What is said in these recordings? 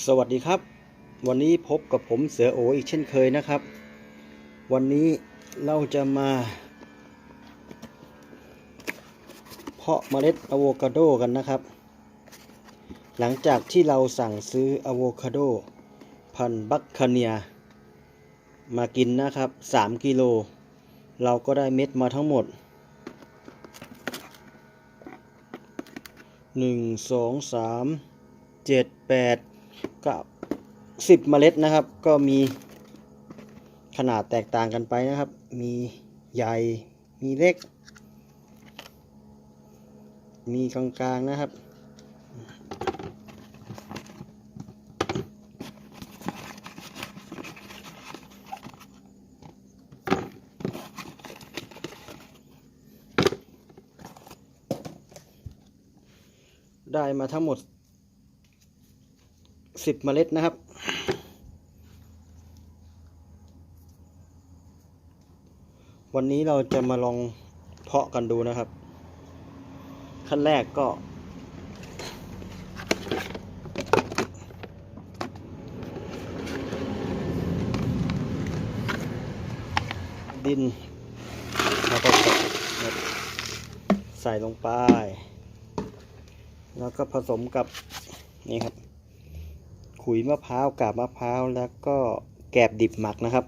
สวัสดีครับ วันนี้พบกับผมเสือโออีกเช่นเคยนะครับ วันนี้เราจะมา เพาะเมล็ดอะโวคาโดกันนะครับ หลังจากที่เราสั่งซื้ออะโวคาโดพันบัคคาเนีย มากินนะครับ 3 กิโล เราก็ได้เม็ดมาทั้งหมด 1 2 3 7 8 ก้าสิบเมล็ดนะครับ ก็มีขนาดแตกต่างกันไปนะครับ มีใหญ่ มีเล็ก มีกลางๆนะครับ ได้มาทั้งหมด 10เมล็ดนะครับ วันนี้เราจะมาลองเพาะกันดูนะครับ ขั้นแรกก็ ดินแล้วก็ใส่ลงไป แล้วก็ผสมกับนี่ครับ ขุยมะพร้าวกาบมะพร้าวแล้วก็แกบดิบหมักนะครับ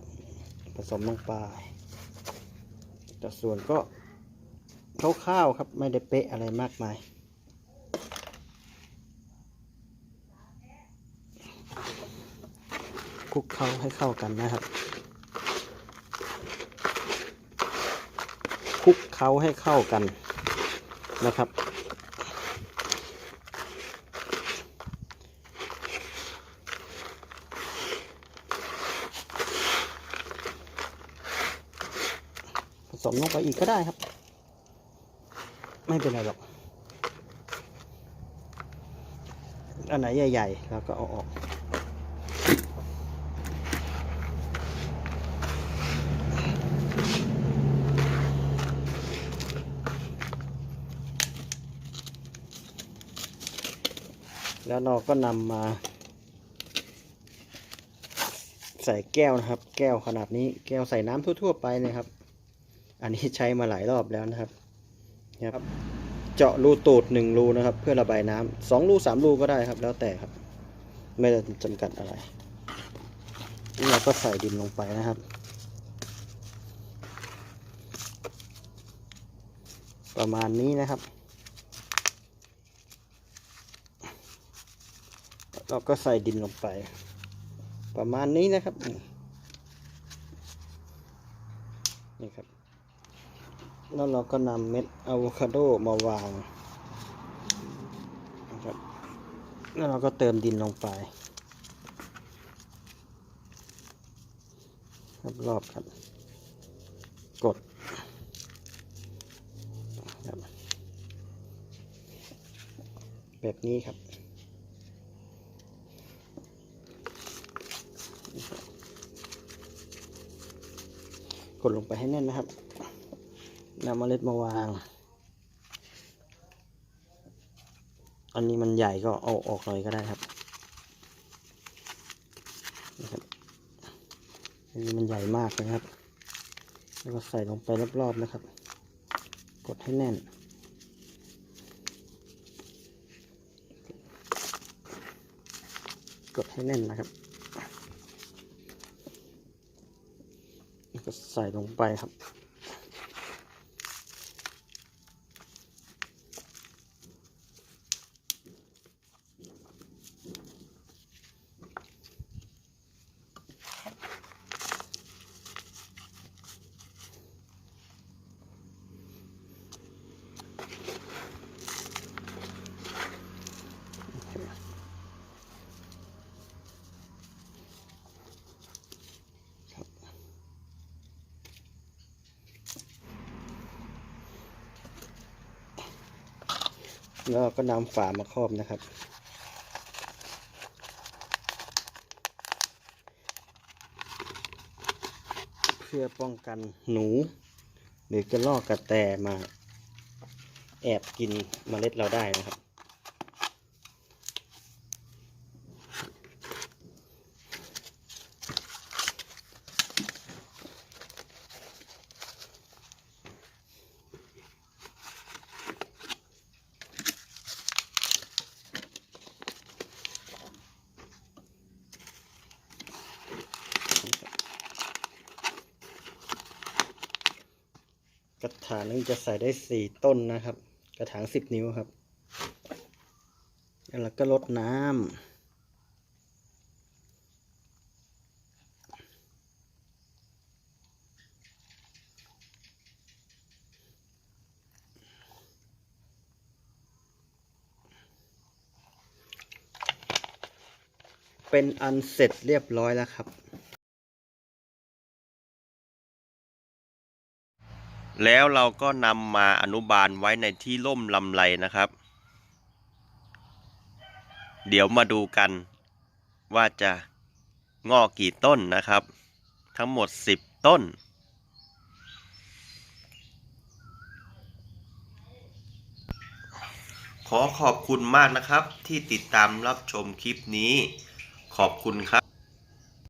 ผสมลงไปแต่ส่วนก็คร่าวๆครับไม่ได้เป๊ะอะไรมากมายคลุกเข้าให้เข้ากันนะครับคลุกเคล้าให้เข้ากันนะครับ สมลงไปอีกก็ได้ครับ ไม่เป็นไรหรอก อันไหนใหญ่ๆ แล้วก็เอาออกแล้วเราก็นำมา ใส่แก้วนะครับ แก้วขนาดนี้แก้วใส่น้ำทั่ว ๆ ไปเลยครับ อันนี้ใช้มาหลายรอบแล้วนะครับนะครับ เจาะรูตูดหนึ่งรูนะครับ เพื่อระบายน้ำสองรูสามรูก็ได้ครับ แล้วแต่ครับ ไม่ได้จำกัดอะไรนี่เราก็ใส่ดินลงไปนะครับ ประมาณนี้นะครับ เราก็ใส่ดินลงไป ประมาณนี้นะครับนี่ครับ แล้วเราก็นำเม็ดอะโวคาโดมาวางนะครับแล้วเราก็เติมดินลงไป รอบๆครับ กดครับแบบนี้ครับ กดลงไปให้แน่นนะครับ นำเมล็ดมาวาง อันนี้มันใหญ่ก็เอาออกหน่อยก็ได้ครับนะครับ อันนี้มันใหญ่มากนะครับ แล้วก็ใส่ลงไปรอบๆนะครับ กดให้แน่นกดให้แน่นนะครับ ก็ใส่ลงไปครับ แล้วเราก็นำฝามาครอบนะครับ เพื่อป้องกันหนู หรือกระรอกกระแตมา แอบกินเมล็ดเราได้นะครับ กระถางนึงจะใส่ได้สี่ต้นนะครับ กระถางสิบนิ้วครับ แล้วก็ลดน้ำเป็นอันเสร็จเรียบร้อยแล้วครับ แล้วเราก็นำมาอนุบาลไว้ในที่ร่มลำไรนะครับ เดี๋ยวมาดูกันว่าจะงอกกี่ต้นนะครับ ทั้งหมด 10 ต้น ขอขอบคุณมากนะครับที่ติดตามรับชมคลิปนี้ ขอบคุณครับ